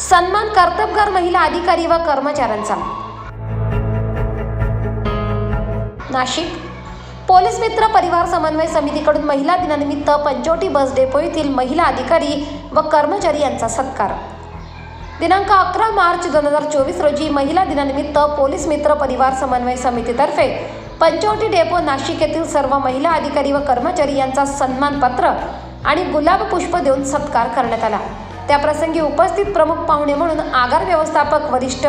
सन्मान कर्तबगार महिला अधिकारी व कर्मचाऱ्यांचा. नाशिक. पोलीस मित्र परिवार समन्वय समितीकडून महिला दिनानिमित्त पंचवटी बस डेपो येथील महिला अधिकारी व कर्मचारी यांचा सत्कार. दिनांक अकरा मार्च दोन हजार चोवीस रोजी महिला दिनानिमित्त पोलीस मित्र परिवार समन्वय समितीतर्फे पंचवटी डेपो नाशिक येथील सर्व महिला अधिकारी व कर्मचारी यांचा सन्मानपत्र आणि गुलाब पुष्प देऊन सत्कार करण्यात आला. त्याप्रसंगी उपस्थित प्रमुख पाहुणे म्हणून आगार व्यवस्थापक वरिष्ठ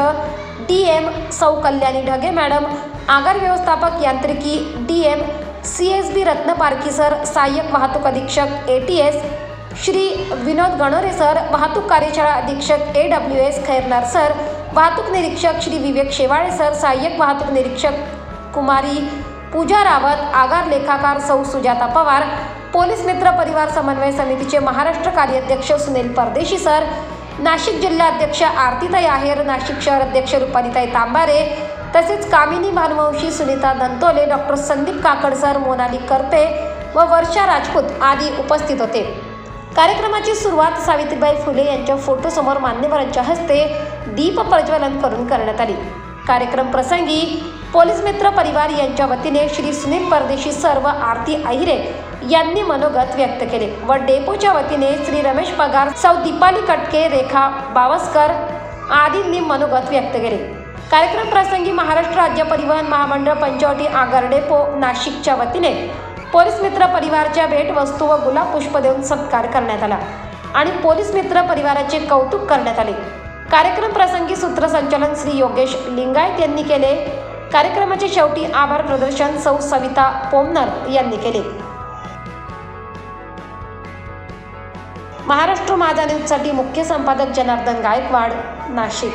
डी एम सौ कल्याणी ढगे मॅडम आगार व्यवस्थापक यांत्रिकी D M C S B Ratnaparkhi sir सहाय्यक वाहतूक अधीक्षक A T S Shri Vinod Ganore sir वाहतूक कार्यशाळा अधीक्षक A W S Khairnar sir वाहतूक निरीक्षक श्री विवेक शेवाळे सर सहाय्यक वाहतूक निरीक्षक कुमारी पूजा रावत आगार लेखाकार सौ सुजाता पवार पोलीस मित्र परिवार समन्वय समितीचे महाराष्ट्र कार्याध्यक्ष सुनील परदेशी सर नाशिक जिल्हा अध्यक्ष आरतीताई आहेर नाशिक शहर अध्यक्ष रुपालीताई तांबारे तसेच कामिनी भानवंशी सुनीता दंतोले डॉक्टर संदीप काकड सर मोनाली करपे व वर्षा राजपूत आदी उपस्थित होते. कार्यक्रमाची सुरुवात सावित्रीबाई फुले यांच्या फोटोसमोर मान्यवरांच्या हस्ते दीप प्रज्वलन करून करण्यात आली. कार्यक्रम प्रसंगी पोलीस मित्र परिवार यांच्या वतीने श्री सुनील परदेशी सर व आरती अहिरे यांनी मनोगत व्यक्त केले व डेपोच्या वतीने श्री रमेश पगार सौ दीपाली कटके रेखा बावस्कर आदींनी मनोगत व्यक्त केले. कार्यक्रम प्रसंगी महाराष्ट्र राज्य परिवहन महामंडळ पंचवटी आगर डेपो नाशिकच्या वतीने पोलीस मित्र परिवारच्या भेटवस्तू व गुलाब पुष्प देऊन सत्कार करण्यात आला आणि पोलीस मित्र परिवाराचे कौतुक करण्यात आले. कार्यक्रम प्रसंगी सूत्रसंचालन श्री योगेश लिंगायत यांनी केले. कार्यक्रमाचे शेवटी आभार प्रदर्शन सौ सविता पोमनर यांनी केले. महाराष्ट्र माझा न्यूजसाठी मुख्य संपादक जनार्दन गायकवाड नाशिक.